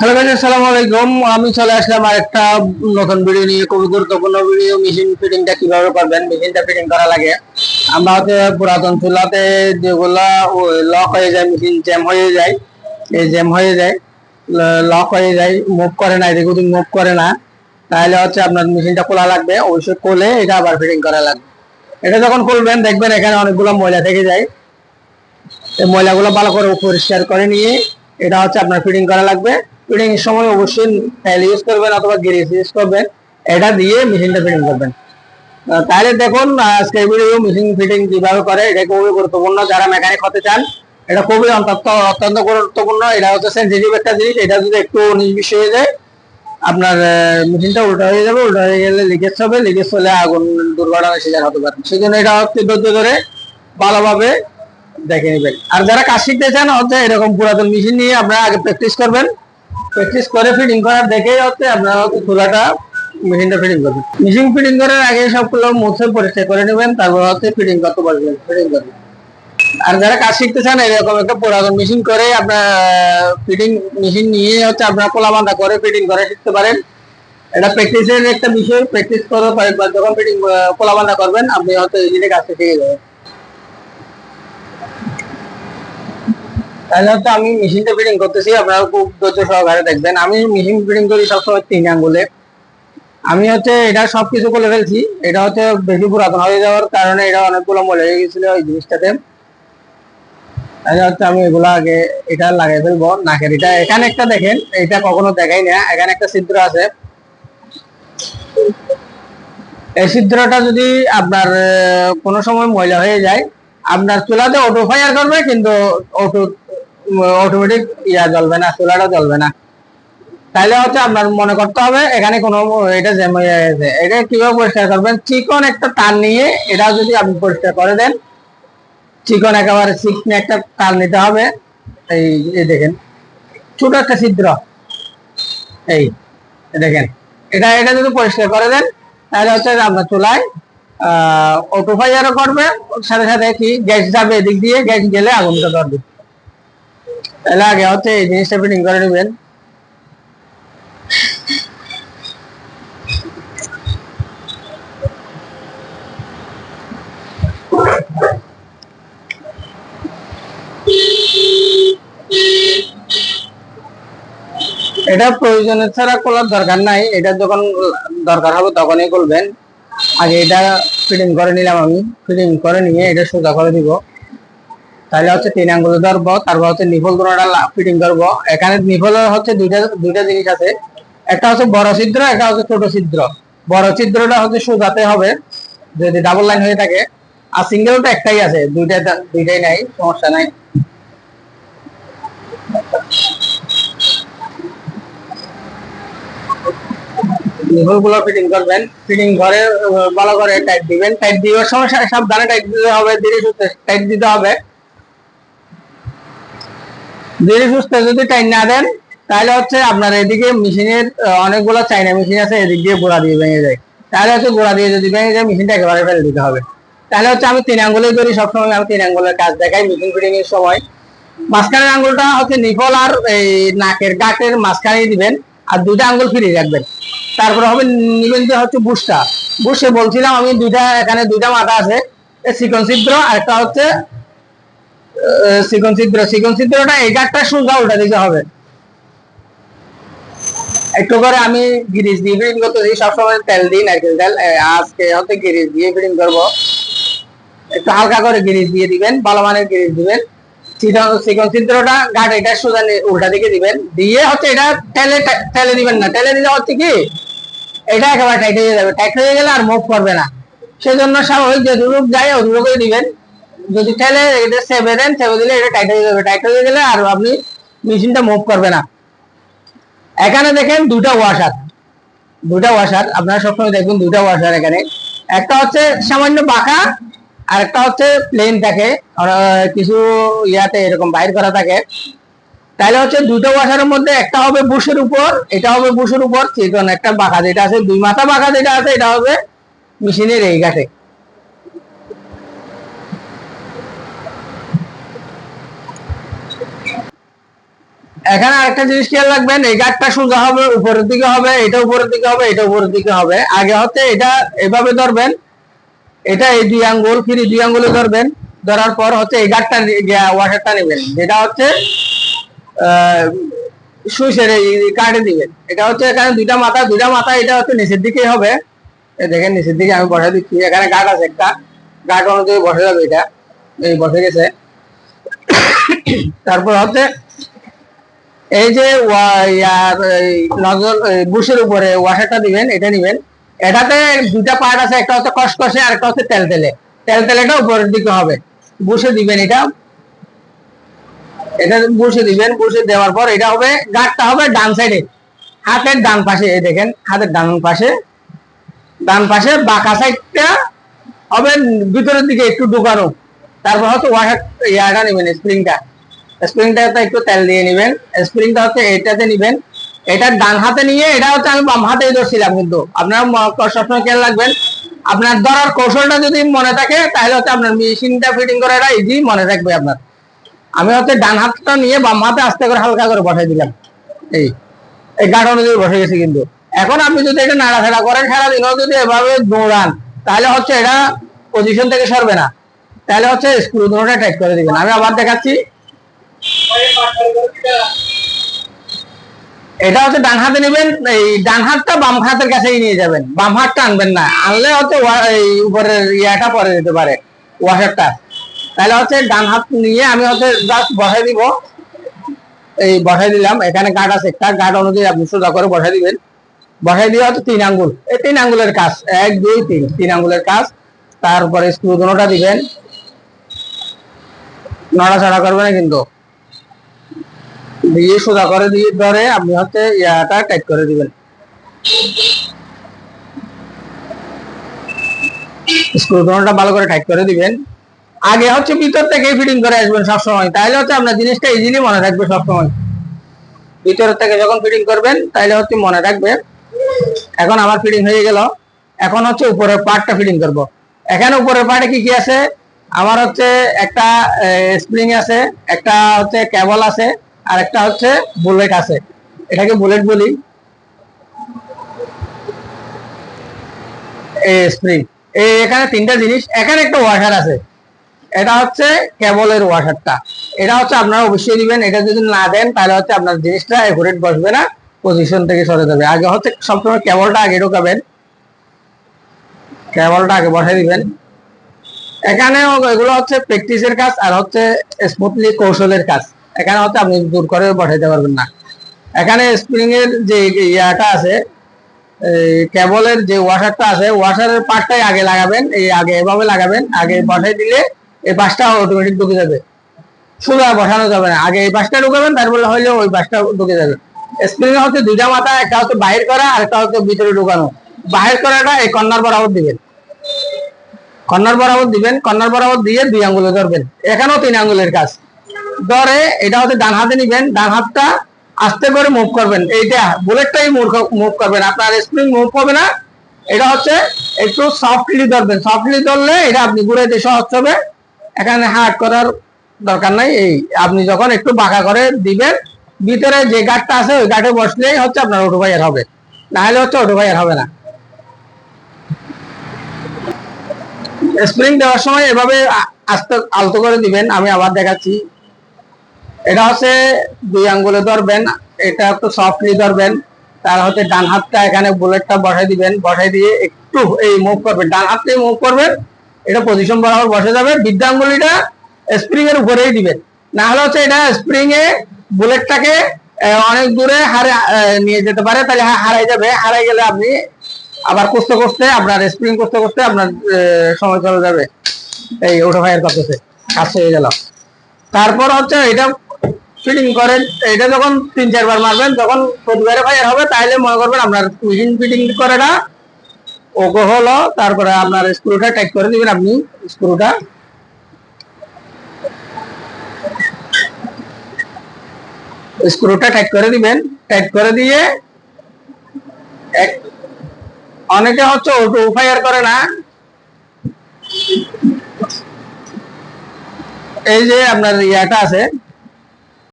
Hello guys আসসালামু আলাইকুম আমি চলে আসলাম আর একটা নতুন ভিডিও নিয়ে, খুবই গুরুত্বপূর্ণ ভিডিও মেশিন ফিটিংটা কীভাবে করবেন? মেশিনটা ফিটিং করা লাগে। আমরা হচ্ছে পুরাতন চুলাতে যেগুলা লক হয়ে যায় মেশিন জ্যাম হয়ে যায়, এই জ্যাম হয়ে যায় লক হয়ে যায় মুভ করে না, এদিক মুভ করে না। তাহলে হচ্ছে আপনার মেশিনটা খোলা লাগবে, অবশ্যই খুলে এটা আবার ফিটিং করা লাগবে। এটা যখন খুলবেন, দেখবেন এখানে অনেকগুলো ময়লা থেকে যায়। এই ময়লাগুলো ভালো করে পরিষ্কার করে নিয়ে এটা হচ্ছে আপনার ফিটিং করা লাগবে। ফিটিং এর সময় অবশ্যই টাইল ইউজ করবেন অথবা গ্রিস ইউজ করবেন। এটা দিয়ে মেশিনটা ফিটিং করবেন। তাহলে দেখুন আজকে ভিডিও মেশিন ফিটিং কীভাবে করে, এটা খুবই গুরুত্বপূর্ণ। যারা মেকানিক হতে চান, এটা খুবই অত্যন্ত অত্যন্ত গুরুত্বপূর্ণ। এটা হচ্ছে সেন্সিটিভ একটা জিনিস। এটা যদি একটু নির্বিষ হয়ে যায়, আপনার মেশিনটা উল্টা হয়ে যাবে। উল্টা হয়ে গেলে লিকেজ হবে। লিকেজ হলে আগুন, দুর্ঘটনা শিকার হতে পারে। সেই জন্য এটা হচ্ছে ধরে ভালোভাবে দেখে নেবেন। আর যারা কাজ শিখতে চান হচ্ছে এরকম পুরাতন মেশিন নিয়ে আপনারা আগে প্র্যাকটিস করবেন। প্র্যাকটিস করে ফিটিং করার দেখেই হচ্ছে আপনারা হচ্ছে খোলাটা মেশিনটা ফিটিং করবেন। মেশিন ফিটিং করার আগে সবগুলো মুছে পরিষ্কার করে নেবেন, তারপর হচ্ছে ফিটিং করতে পারবেন ফিটিং করবেন। আর যারা কাজ শিখতে চান, এরকম একটা পুরাতন মেশিন করে আপনার ফিটিং মেশিন নিয়ে হচ্ছে আপনারা কোলা বান্ধা করে ফিটিং করে শিখতে পারেন। এটা প্র্যাকটিসের একটা বিষয় প্র্যাকটিস করার পর যখন ফিটিং কোলা বান্ধা করবেন, আপনি হয়তো ইজিলি কাজ শিখে যাবেন। তাহলে হচ্ছে আমি মেশিনটা ফিটিং করতেছি, আপনারা খুব ধৈর্য সহকারে দেখবেন। আমি মেশিন ফিটিং করি সবসময় তিন আঙ্গুলে। আমি হচ্ছে এটা সবকিছু করে ফেলছি, এটা হচ্ছে বেশি পুরাতন হয়ে যাওয়ার কারণে এটা অনেকগুলো মলে হয়ে গেছিল ওই জিনিসটাতে। হচ্ছে আমি এগুলো আগে এটা লাগাই ফেলব, নাকের এটা। এখানে একটা দেখেন, এটা কখনো দেখাই না, এখানে একটা ছিদ্র আছে। এই ছিদ্রটা যদি আপনার কোনো সময় ময়লা হয়ে যায়, আপনার চুলাতে অটো ফায়ার করবে, কিন্তু অটো অটোমেটিক ইয়া জ্বলবে না চুলাটা জ্বলবে না। তাহলে হচ্ছে আপনার মনে করতে হবে, এখানে কোনো এটা জ্যাম হয়ে গেছে এটা কীভাবে পরিষ্কার করবেন? চিকন একটা টান নিয়ে এটা যদি আপনি পরিষ্কার করে দেন, চিকন একেবারে চিকন একটা টান নিতে হবে। এই দেখেন, ছোট একটা ছিদ্র। এই এই দেখেন, এটা এটা যদি পরিষ্কার করে দেন, তাহলে হচ্ছে আপনার চুলায় অটো ফায়ারও করবে, সাথে সাথে কি, গ্যাস যাবে এদিক দিয়ে, গ্যাস গেলে আগুনটা ধরবে। আগে হচ্ছে এই জিনিসটা ফিটিং করে নেবেন। এটা প্রয়োজনের ছাড়া খোলার দরকার নাই, এটা যখন দরকার হবে তখনই খুলবেন। আগে এটা ফিটিং করে নিলাম আমি ফিটিং করে নিয়ে এটা সোজা করে দিব। তাহলে হচ্ছে তিন আঙ্গুল ধরবো, তারপর হচ্ছে নিফল দুটোটা ফিটিং করব এখানে নিফল হচ্ছে দুইটা দুইটা জিনিস আছে। একটা হচ্ছে বড় ছিদ্র, একটা হচ্ছে ছোট ছিদ্র। বড় ছিদ্রটা হচ্ছে সোজাতে হবে, যদি ডাবল লাইন হয়ে থাকে। আর সিঙ্গেলটা একটাই আছে, দুইটা দুইটাই নাই, সমস্যা নাই। ভালো করে টাইট দিবেন। টাইট দেওয়ার সময় সাবধানে টাইট দিতে হবে, ধীরে সুস্থে টাইট দিতে হবে। ধীরে সুস্থে যদি টাইট না দেন, তাহলে হচ্ছে আপনার এদিকে মেশিনের অনেকগুলো চাইনা মেশিন আছে, এদিক দিয়ে গোড়া দিয়ে ভেঙে যায়। তাহলে হচ্ছে গোড়া দিয়ে যদি ভেঙে যায়, মেশিনটা একেবারে ফেলে দিতে হবে। তাহলে হচ্ছে আমি তিন আঙ্গুলে করি, সবসময় আমি তিন আঙ্গুলের কাজ দেখাই মেশিন ফিটিং এর সময়। মাঝখানের আঙ্গুলটা হচ্ছে নিফল আর এই নাকের গাটের মাঝখানে দিবেন, আর দুইটা আঙ্গুল ফিরিয়ে রাখবেন। তারপরে হবে নিবেন যে হচ্ছে বুশটা বুশে বলছিলাম আমি দুইটা, এখানে দুইটা মাথা আছে সিকন ছিদ্র, আর একটা হচ্ছে সিকন ছিদ্র সিকন ছিদ্রটা এই গাটটা সোজা উল্টা হবে। একটু করে আমি গিরিজ দিয়ে ফিটিং সবসময় তেল দিই, নারকেল তেল আজকে হচ্ছে গিরিজ দিয়ে ফিটিং করব। একটু হালকা করে গিরিজ দিয়ে দিবেন, ভালো মানের গিরিজ দিবেন। চিকন চিত্রটা এটা সোজা উল্টা দিকে দিবেন। দিয়ে হচ্ছে এটা ঠেলে ঠেলে দিবেন না ঠেলে দিলে হচ্ছে কি, এটা একেবারে টাইট হয়ে যাবে। টাইট হয়ে গেলে আর মুভ করবে না। সেজন্য স্বাভাবিক যে দুরূপ যায় ওদুরূপই দিবেন। যদি ঠেলে এটা সেভে দেন সেভে দিলে এটা টাইট হয়ে যাবে। টাইট হয়ে গেলে আর আপনি মেশিনটা মুভ করবে না। এখানে দেখেন দুটা ওয়াশার দুটা ওয়াশার আপনারা সবসময় দেখবেন দুটা ওয়াশার এখানে। একটা হচ্ছে সামান্য বাঁকা আর একটা হচ্ছে প্লেন থাকে। কিছু ইয়াতে এরকম বাইর করা থাকে। তাহলে হচ্ছে দুটো ওয়াশারের মধ্যে একটা হবে বুশের উপর, এটা হবে বুশের উপর। চিকন একটা বাঁকা যেটা আছে, দুই মাথা বাঁকা যেটা আছে, এটা হবে মেশিনের এই ঘাটে। এখানে আরেকটা জিনিস খেয়াল রাখবেন, এই গাঠটা সোজা হবে, উপরের দিকে হবে, এটা উপরের দিকে হবে, এটা উপরের দিকে হবে। আগে হচ্ছে এটা এভাবে ধরবেন, এটা এই দুই আঙ্গুল, ফিরি দুই আঙ্গুলে ধরবেন, ধরার পর হচ্ছে এই গাঠটা ওয়াশারটা নেবেন। যেটা হচ্ছে সুইচের এই কাটে দিবেন। এটা হচ্ছে এখানে দুইটা মাথা দুইটা মাথা এটা হচ্ছে নিচের দিকে হবে। দেখেন নিচের দিকে আমি বসে দিচ্ছি। এখানে গাঠ আছে একটা গাঠ অনুযায়ী বসে যাবে এটা। এই বসে গেছে। তারপর হচ্ছে এই যে নজর বুশের উপরে, ওয়াশারটা দিবেন, এটা নিবেন এটাতে দুটা পার্ট আছে, একটা হচ্ছে কসকসে আর একটা হচ্ছে তেল তেলে তেল তেলেটা উপরের দিকে হবে। বুশে দিবেন এটা। এটা বুশে দিবেন, বুশে দেওয়ার পর এটা হবে, গাঁটটা হবে ডান সাইডে হাতের ডান পাশে, এই দেখেন, হাতের ডান পাশে। ডান পাশে, বাঁকা সাইডটা হবে ভিতরের দিকে একটু ঢুকানো। তারপর হচ্ছে ওয়াশার ইয়াটা নেবেন স্প্রিংটা স্প্রিংটাতে একটু তেল দিয়ে নেবেন। স্প্রিংটা হচ্ছে এটাতে নেবেন। এটা ডান হাতে নিয়ে, এটা হচ্ছে আমি বাম হাতে ধরছিলাম কিন্তু। আপনারা সবসময় খেয়াল রাখবেন। আপনার ধরার কৌশলটা যদি মনে থাকে, তাহলে হচ্ছে আপনার মেশিনটা ফিটিং করাটা ইজি মনে থাকবে আপনার। আমি হচ্ছে ডান হাতটা নিয়ে বাম হাতে আস্তে করে হালকা করে বসাই দিলাম। এই এই গাঢ় অনুযায়ী বসে গেছে কিন্তু। এখন আপনি যদি এটা নাড়াচাড়া করেন, সারাদিনও যদি এভাবে দৌড়ান, তাহলে হচ্ছে এটা পজিশন থেকে সরবে না। তাহলে হচ্ছে স্ক্রু দুটোটা টাইট করে দিবেন। আমি আবার দেখাচ্ছি। এটা হচ্ছে ডান হাতে নেবেন, এই ডান হাতটা বাম হাতের কাছেই নিয়ে যাবেন। বাম হাতটা আনবেন না, আনলে হচ্ছে এই উপরের ইয়াটা পরে যেতে পারে, ওয়াশারটা। তাহলে হচ্ছে ডান হাত নিয়ে আমি হচ্ছে জাস্ট বসাই দিব। এই বসাই দিলাম, এখানে গার্ড আছে একটা গার্ড অনুযায়ী আপনি সোজা করে বসাই দিবেন। বসাই দিয়ে হচ্ছে তিন আঙ্গুল। এই তিন আঙ্গুলের কাজ, এক, দুই, তিন তিন আঙ্গুলের কাজ। তারপরে স্ক্রু দুটোটা দিবেন। নড়াচড়া করবে না কিন্তু। দিয়ে সোজা করে দিয়ে ধরে আপনি হচ্ছে ইয়াটা টাইট করে দিবেন। স্ক্রু দুটোটা ভালো করে টাইট করে দিবেন। আগে হচ্ছে ভিতর থেকে ফিটিং করে আসবেন সবসময়। তাহলে হচ্ছে আপনার জিনিসটা ইজিলি মনে থাকবে সবসময়। ভিতর থেকে যখন ফিটিং করবেন তাহলে হচ্ছে মনে রাখবে এখন আমার ফিটিং হয়ে গেল। এখন হচ্ছে উপরের পার্টটা ফিটিং করব। এখানে উপরের পার্টে কি কি আছে? আমার হচ্ছে একটা স্প্রিং আছে, একটা হচ্ছে কেবল আছে আর একটা হচ্ছে বুলেট আছে। এটাকে বুলেট বলি। স্প্রিং এখানে তিনটা জিনিস। এখানে একটা ওয়াশার আছে। এটা হচ্ছে কেবলের ওয়াশারটা এটা হচ্ছে আপনারা অবশ্যই দিবেন এটা যদি না দেন, তাহলে হচ্ছে আপনার জিনিসটা একুরেট বসবে না। পজিশন থেকে সরে যাবে। আগে হচ্ছে সবসময় কেবলটা আগে ঢোকাবেন। কেবলটা আগে বসাই দিবেন। এখানে এগুলো হচ্ছে প্র্যাকটিসের কাজ আর হচ্ছে স্মুথলি কৌশলের কাজ। এখানে হচ্ছে আপনি দূর করে বসাইতে পারবেন না। এখানে স্প্রিং এর যে ইয়াটা আছে কেবলের যে ওয়াশারটা আছে ওয়াশারের পার্টটাই আগে লাগাবেন, এই আগে এভাবে লাগাবেন, আগে বসাই দিলে এই পাশটা অটোমেটিক ঢুকে যাবে। সোজা বসানো যাবে না, আগে এই পাশটা ঢুকাবেন, তারপরে হইলে ওই পাশটা ঢুকে যাবে। স্প্রিং হচ্ছে দুইটা মাথা, একটা হচ্ছে বাহির করা, আর একটা হচ্ছে ভিতরে ঢুকানো। বাহির করাটা এই কর্নার বরাবর দিবেন। কর্নার বরাবর দিবেন, কর্নার বরাবর দিয়ে দুই আঙ্গুলে ধরবেন। এখানেও তিন আঙ্গুলের কাজ। ধরে এটা হচ্ছে ডান হাতে নিবেন, ডান হাতটা আস্তে করে মুভ করবেন। এইটা বুলেটটাই মুভ করবেন। আপনার স্প্রিং মুভ হবে না। এটা হচ্ছে একটু সফটলি ধরবেন। সফটলি ধরলে এটা আপনি ঘুরাইতে সহজ হবে। এখানে হার্ড করার দরকার নাই। এই, আপনি যখন একটু বাঁকা করে দিবেন, ভিতরে যে গাঠটা আছে, ওই গাঠে বসলেই হচ্ছে আপনার অটো ফায়ার হবে। না হলে হচ্ছে অটো ফায়ার হবে না। স্প্রিং দেওয়ার সময় এভাবে আস্তে আলতো করে দিবেন। আমি আবার দেখাচ্ছি। এটা হচ্ছে দুই আঙ্গুলে ধরবেন, এটা একটু সফটলি ধরবেন, তার হচ্ছে ডান হাতটা এখানে বুলেটটা বসাই দিবেন বসাই দিয়ে একটু এই মুভ করবেন। ডান হাত মুভ করবেন, এটা পজিশন বরাবর বসে যাবে বিদ্যা আঙ্গুলিটা স্প্রিং এর উপরেই দিবেন। না হলে হচ্ছে এটা স্প্রিং এ বুলেটটাকে অনেক দূরে হারে নিয়ে যেতে পারে, তাহলে হা- হারাই যাবে। হারাই গেলে আপনি আবার করতে করতে আপনার স্প্রিং করতে করতে আপনার সময় চলে যাবে। এই ওটা ভাইয়ের করতেছে কাজ হয়ে গেল। তারপর হচ্ছে এটা ফিটিং করেন, এটা যখন তিন, চারবার মারবেন তখন প্রতিবারে ফায়ার হবে, তাহলে মনে করবেন আপনার ফিটিং করাটা ওগো হলো, তারপরে আপনার স্ক্রুটা টাইট করে দিবেন আপনি স্ক্রুটা স্ক্রুটা টাইট করে দিবেন টাইট করে দিয়ে অনেকে হচ্ছে অটো ফায়ার করে না। এই যে আপনার ইয়াটা আছে